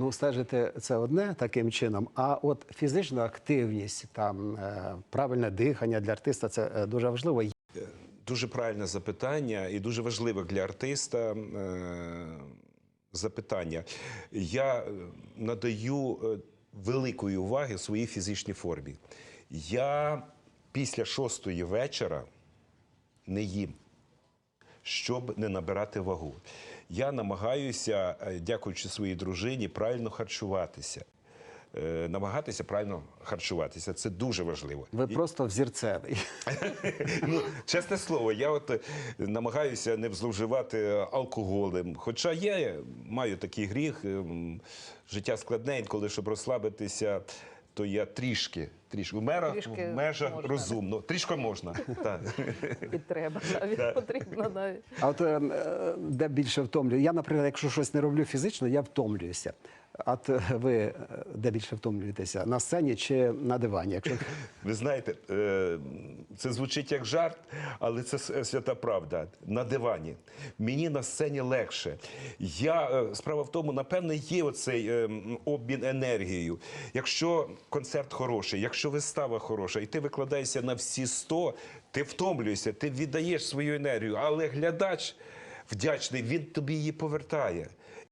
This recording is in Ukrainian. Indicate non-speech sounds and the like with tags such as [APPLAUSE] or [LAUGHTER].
Ну, стежити це одне таким чином. А от фізична активність, там е, правильне дихання для артиста це е, дуже важливо. Дуже правильне запитання і дуже важливе для артиста е, запитання. Я надаю великої уваги своїй фізичній формі. Я після шостої вечора не їм, щоб не набирати вагу. Я намагаюся, е, дякуючи своїй дружині, правильно харчуватися. Е, Намагатися правильно харчуватися. Це дуже важливо. Ви просто взірцевий. [LAUGHS] Ну, чесне слово, я от е, намагаюся не зловживати алкоголем. Хоча я маю такий гріх, ем, життя складне, інколи, щоб розслабитися, то я трішки, трішки в мерах, Трішки в межах можна. розумно. Трішки можна. [LAUGHS] так. І треба навіть потрібно навіть. А от е, е, де більше втомлюю? Я, наприклад, якщо щось не роблю фізично, я втомлююся. От [LAUGHS] ви е, де більше втомлюєтеся? На сцені чи на дивані? Якщо [LAUGHS] Ви знаєте, е, це звучить як жарт, але це свята правда. На дивані. Мені на сцені легше. Я, е, справа в тому, напевне, є оцей обмін енергією. Якщо концерт хороший, якщо вистава хороша, і ти викладаєшся на всі 100, ти втомлюєшся, ти віддаєш свою енергію, але глядач. Вдячний, він тобі її повертає.